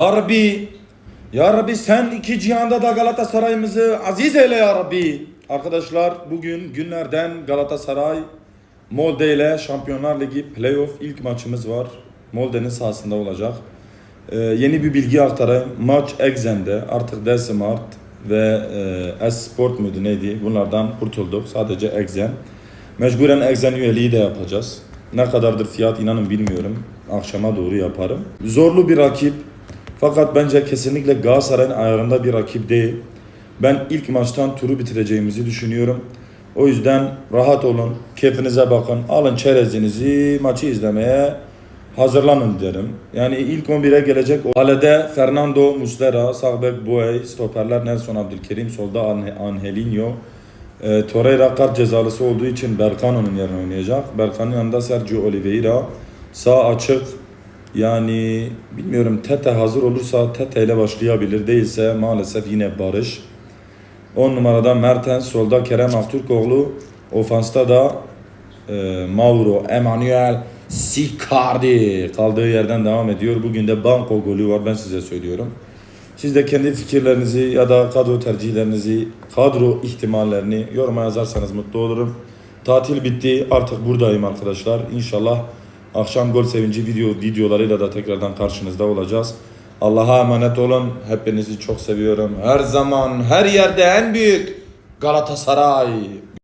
Ya Rabbi, Ya Rabbi sen iki cihanda da Galatasaray'ımızı aziz eyle Ya Rabbi. Arkadaşlar bugün günlerden Galatasaray Molde ile Şampiyonlar Ligi playoff ilk maçımız var. Molde'nin sahasında olacak. Ee, yeni bir bilgi aktarayım. Maç Exen'de artık Desmart ve e, S-Sport muydu neydi bunlardan kurtulduk. Sadece Exen. Mecburen Exen üyeliği de yapacağız. Ne kadardır fiyat inanın bilmiyorum. Akşama doğru yaparım. Zorlu bir rakip. Fakat bence kesinlikle Galatasaray'ın ayarında bir rakip değil. Ben ilk maçtan turu bitireceğimizi düşünüyorum. O yüzden rahat olun, keyfinize bakın, alın çerezinizi, maçı izlemeye hazırlanın derim. Yani ilk 11'e gelecek o kalede Fernando Muslera, sağ bek Boey, stoperler Nelson Abdülkerim, solda Ange- Angelinho. E, Torreira kart cezalısı olduğu için Berkano'nun yerine oynayacak. Berkan'ın yanında Sergio Oliveira. Sağ açık. Yani bilmiyorum Tete hazır olursa Tete ile başlayabilir. Değilse maalesef yine Barış. 10 numarada Mertens, solda Kerem Aktürkoğlu. Ofansta da e, Mauro Emanuel Sicardi kaldığı yerden devam ediyor. Bugün de banko golü var ben size söylüyorum. Siz de kendi fikirlerinizi ya da kadro tercihlerinizi, kadro ihtimallerini yoruma yazarsanız mutlu olurum. Tatil bitti. Artık buradayım arkadaşlar. İnşallah akşam gol sevinci video videolarıyla da tekrardan karşınızda olacağız. Allah'a emanet olun. Hepinizi çok seviyorum. Her zaman, her yerde en büyük Galatasaray.